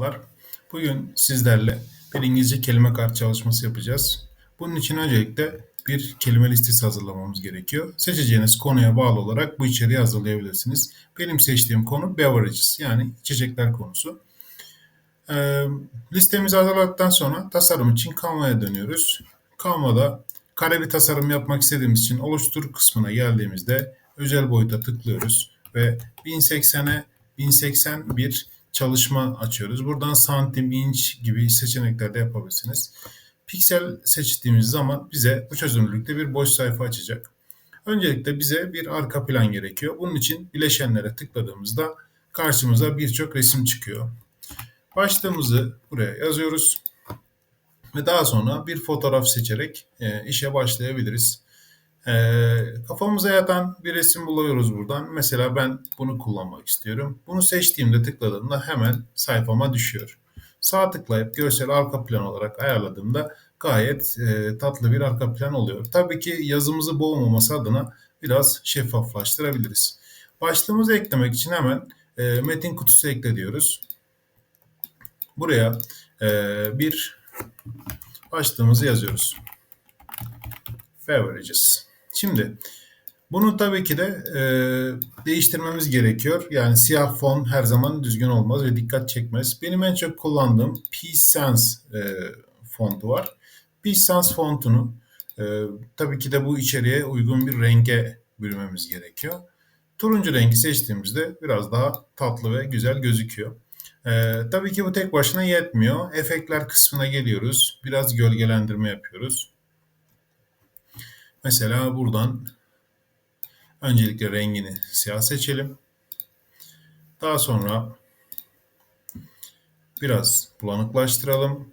Merhabalar. Bugün sizlerle bir İngilizce kelime kart çalışması yapacağız. Bunun için öncelikle bir kelime listesi hazırlamamız gerekiyor. Seçeceğiniz konuya bağlı olarak bu içeriği hazırlayabilirsiniz. Benim seçtiğim konu beverages yani içecekler konusu. Ee, listemizi hazırladıktan sonra tasarım için Canva'ya dönüyoruz. Canva'da kare bir tasarım yapmak istediğimiz için oluştur kısmına geldiğimizde özel boyuta tıklıyoruz ve 1080'e 1081 çalışma açıyoruz. Buradan santim, inç gibi seçenekler de yapabilirsiniz. Piksel seçtiğimiz zaman bize bu çözünürlükte bir boş sayfa açacak. Öncelikle bize bir arka plan gerekiyor. Bunun için bileşenlere tıkladığımızda karşımıza birçok resim çıkıyor. Başlığımızı buraya yazıyoruz. Ve daha sonra bir fotoğraf seçerek e, işe başlayabiliriz. E, kafamıza yatan bir resim buluyoruz buradan. Mesela ben bunu kullanmak istiyorum. Bunu seçtiğimde tıkladığımda hemen sayfama düşüyor. Sağ tıklayıp görsel arka plan olarak ayarladığımda gayet e, tatlı bir arka plan oluyor. Tabii ki yazımızı boğmaması adına biraz şeffaflaştırabiliriz. Başlığımızı eklemek için hemen e, metin kutusu ekle diyoruz. Buraya e, bir başlığımızı yazıyoruz. Beverages. Şimdi bunu tabii ki de e, değiştirmemiz gerekiyor. Yani siyah fon her zaman düzgün olmaz ve dikkat çekmez. Benim en çok kullandığım P-Sense e, fontu var. P-Sense fontunu e, tabii ki de bu içeriğe uygun bir renge bürümemiz gerekiyor. Turuncu rengi seçtiğimizde biraz daha tatlı ve güzel gözüküyor. Ee, tabii ki bu tek başına yetmiyor. Efektler kısmına geliyoruz. Biraz gölgelendirme yapıyoruz. Mesela buradan öncelikle rengini siyah seçelim. Daha sonra biraz bulanıklaştıralım.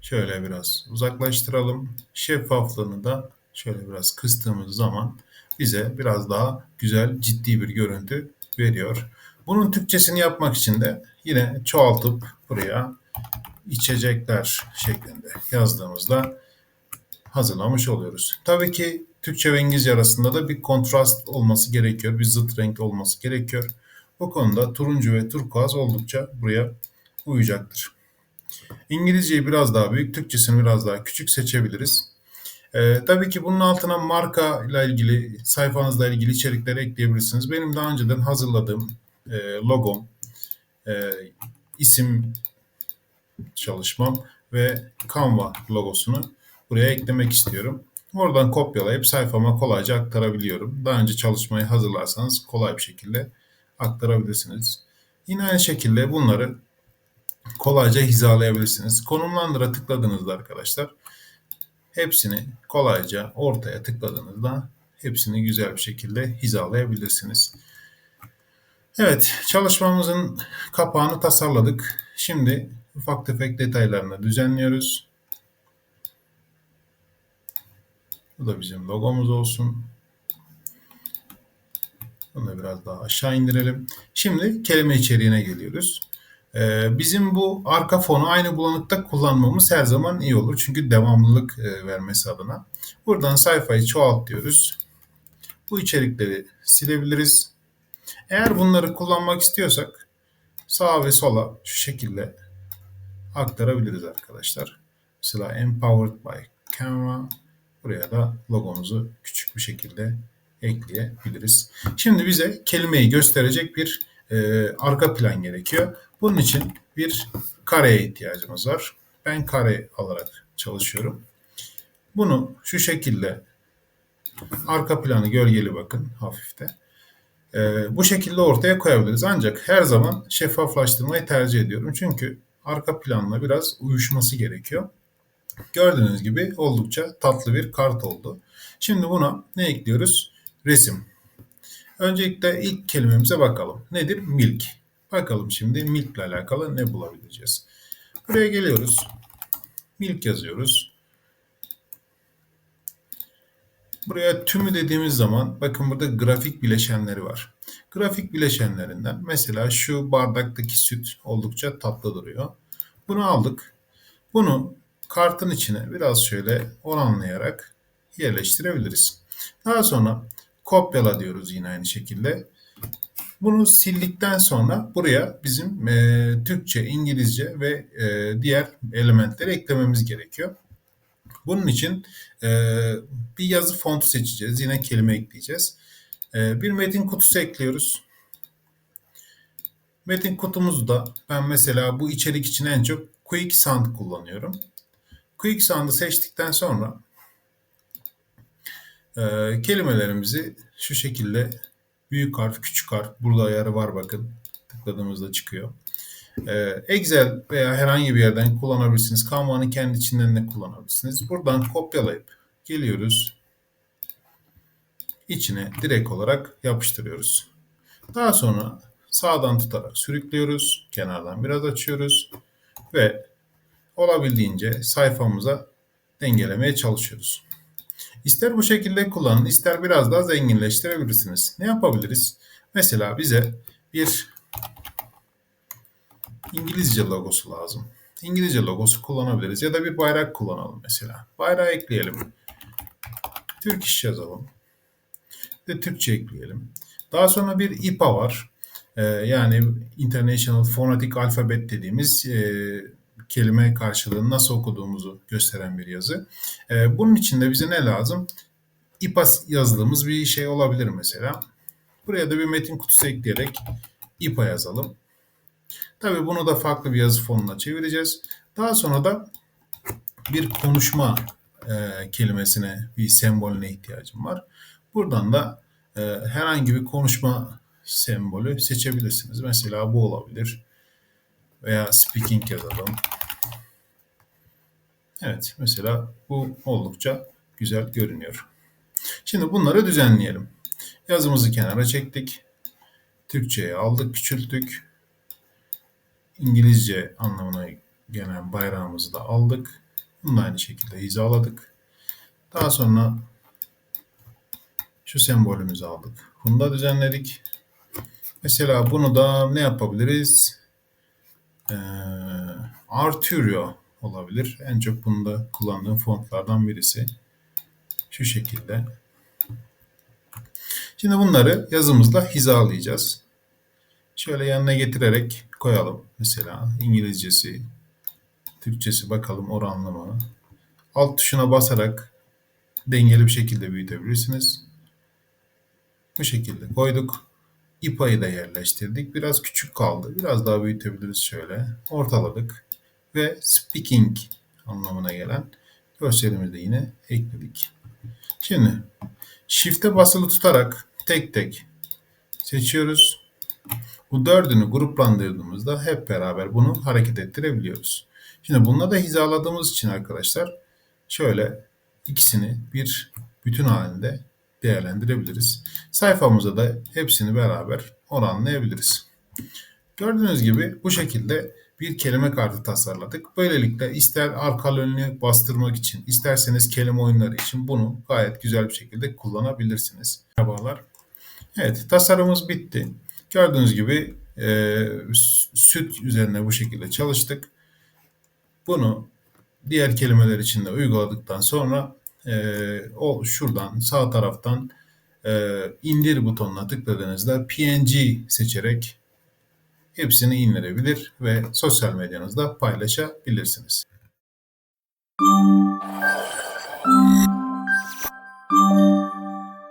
Şöyle biraz uzaklaştıralım. Şeffaflığını da şöyle biraz kıstığımız zaman bize biraz daha güzel, ciddi bir görüntü veriyor. Bunun Türkçesini yapmak için de yine çoğaltıp buraya içecekler şeklinde yazdığımızda hazırlamış oluyoruz. Tabii ki Türkçe ve İngilizce arasında da bir kontrast olması gerekiyor. Bir zıt renk olması gerekiyor. Bu konuda turuncu ve turkuaz oldukça buraya uyacaktır. İngilizceyi biraz daha büyük, Türkçesini biraz daha küçük seçebiliriz. Ee, tabii ki bunun altına marka ile ilgili, sayfanızla ilgili içerikleri ekleyebilirsiniz. Benim daha önceden hazırladığım e, logom, e, isim çalışmam ve Canva logosunu buraya eklemek istiyorum. Oradan kopyalayıp sayfama kolayca aktarabiliyorum. Daha önce çalışmayı hazırlarsanız kolay bir şekilde aktarabilirsiniz. Yine aynı şekilde bunları kolayca hizalayabilirsiniz. Konumlandıra tıkladığınızda arkadaşlar hepsini kolayca ortaya tıkladığınızda hepsini güzel bir şekilde hizalayabilirsiniz. Evet, çalışmamızın kapağını tasarladık. Şimdi ufak tefek detaylarını düzenliyoruz. Bu da bizim logomuz olsun. Bunu da biraz daha aşağı indirelim. Şimdi kelime içeriğine geliyoruz. Ee, bizim bu arka fonu aynı bulanıkta kullanmamız her zaman iyi olur. Çünkü devamlılık e, vermesi adına. Buradan sayfayı çoğalt diyoruz. Bu içerikleri silebiliriz. Eğer bunları kullanmak istiyorsak sağa ve sola şu şekilde aktarabiliriz arkadaşlar. Mesela Empowered by Canva Buraya da logomuzu küçük bir şekilde ekleyebiliriz. Şimdi bize kelimeyi gösterecek bir e, arka plan gerekiyor. Bunun için bir kareye ihtiyacımız var. Ben kare alarak çalışıyorum. Bunu şu şekilde arka planı gölgeli bakın hafifte. E, bu şekilde ortaya koyabiliriz. Ancak her zaman şeffaflaştırmayı tercih ediyorum. Çünkü arka planla biraz uyuşması gerekiyor. Gördüğünüz gibi oldukça tatlı bir kart oldu. Şimdi buna ne ekliyoruz? Resim. Öncelikle ilk kelimemize bakalım. Nedir? Milk. Bakalım şimdi milk ile alakalı ne bulabileceğiz. Buraya geliyoruz. Milk yazıyoruz. Buraya tümü dediğimiz zaman bakın burada grafik bileşenleri var. Grafik bileşenlerinden mesela şu bardaktaki süt oldukça tatlı duruyor. Bunu aldık. Bunu kartın içine biraz şöyle oranlayarak yerleştirebiliriz. Daha sonra kopyala diyoruz yine aynı şekilde. Bunu sildikten sonra buraya bizim e, Türkçe, İngilizce ve e, diğer elementleri eklememiz gerekiyor. Bunun için e, bir yazı fontu seçeceğiz. Yine kelime ekleyeceğiz. E, bir metin kutusu ekliyoruz. Metin kutumuzda ben mesela bu içerik için en çok Quicksand kullanıyorum. Quicksand'ı seçtikten sonra e, kelimelerimizi şu şekilde büyük harf, küçük harf, burada ayarı var bakın. Tıkladığımızda çıkıyor. E, Excel veya herhangi bir yerden kullanabilirsiniz. Canva'nın kendi içinden de kullanabilirsiniz. Buradan kopyalayıp geliyoruz. İçine direkt olarak yapıştırıyoruz. Daha sonra sağdan tutarak sürüklüyoruz. Kenardan biraz açıyoruz. Ve olabildiğince sayfamıza dengelemeye çalışıyoruz. İster bu şekilde kullanın, ister biraz daha zenginleştirebilirsiniz. Ne yapabiliriz? Mesela bize bir İngilizce logosu lazım. İngilizce logosu kullanabiliriz ya da bir bayrak kullanalım mesela. Bayrağı ekleyelim. Türk iş yazalım. Ve Türkçe ekleyelim. Daha sonra bir IPA var. Ee, yani International Phonetic Alphabet dediğimiz e, kelime karşılığını nasıl okuduğumuzu gösteren bir yazı. Ee, bunun için de bize ne lazım? IPA yazdığımız bir şey olabilir mesela. Buraya da bir metin kutusu ekleyerek IPA yazalım. Tabii bunu da farklı bir yazı fonuna çevireceğiz. Daha sonra da bir konuşma e, kelimesine, bir sembolüne ihtiyacım var. Buradan da e, herhangi bir konuşma sembolü seçebilirsiniz. Mesela bu olabilir. Veya speaking yazalım. Evet, mesela bu oldukça güzel görünüyor. Şimdi bunları düzenleyelim. Yazımızı kenara çektik. Türkçe'ye aldık, küçülttük. İngilizce anlamına gelen bayrağımızı da aldık. Bunu aynı şekilde hizaladık. Daha sonra şu sembolümüzü aldık. Bunu da düzenledik. Mesela bunu da ne yapabiliriz? Ee, Arturio olabilir. En çok bunda kullandığım fontlardan birisi. Şu şekilde. Şimdi bunları yazımızla hizalayacağız. Şöyle yanına getirerek koyalım. Mesela İngilizcesi, Türkçesi bakalım oranlı mı? Alt tuşuna basarak dengeli bir şekilde büyütebilirsiniz. Bu şekilde koyduk. İpayı da yerleştirdik. Biraz küçük kaldı. Biraz daha büyütebiliriz şöyle. Ortaladık. Ve speaking anlamına gelen görselimizi de yine ekledik. Şimdi shift'e basılı tutarak tek tek seçiyoruz. Bu dördünü gruplandırdığımızda hep beraber bunu hareket ettirebiliyoruz. Şimdi bununla da hizaladığımız için arkadaşlar şöyle ikisini bir bütün halinde değerlendirebiliriz. Sayfamıza da hepsini beraber oranlayabiliriz. Gördüğünüz gibi bu şekilde bir kelime kartı tasarladık. Böylelikle ister arka önünü bastırmak için, isterseniz kelime oyunları için bunu gayet güzel bir şekilde kullanabilirsiniz. Merhabalar. Evet, tasarımımız bitti. Gördüğünüz gibi e, süt üzerine bu şekilde çalıştık. Bunu diğer kelimeler için de uyguladıktan sonra e, o şuradan sağ taraftan e, indir butonuna tıkladığınızda PNG seçerek hepsini indirebilir ve sosyal medyanızda paylaşabilirsiniz. Müzik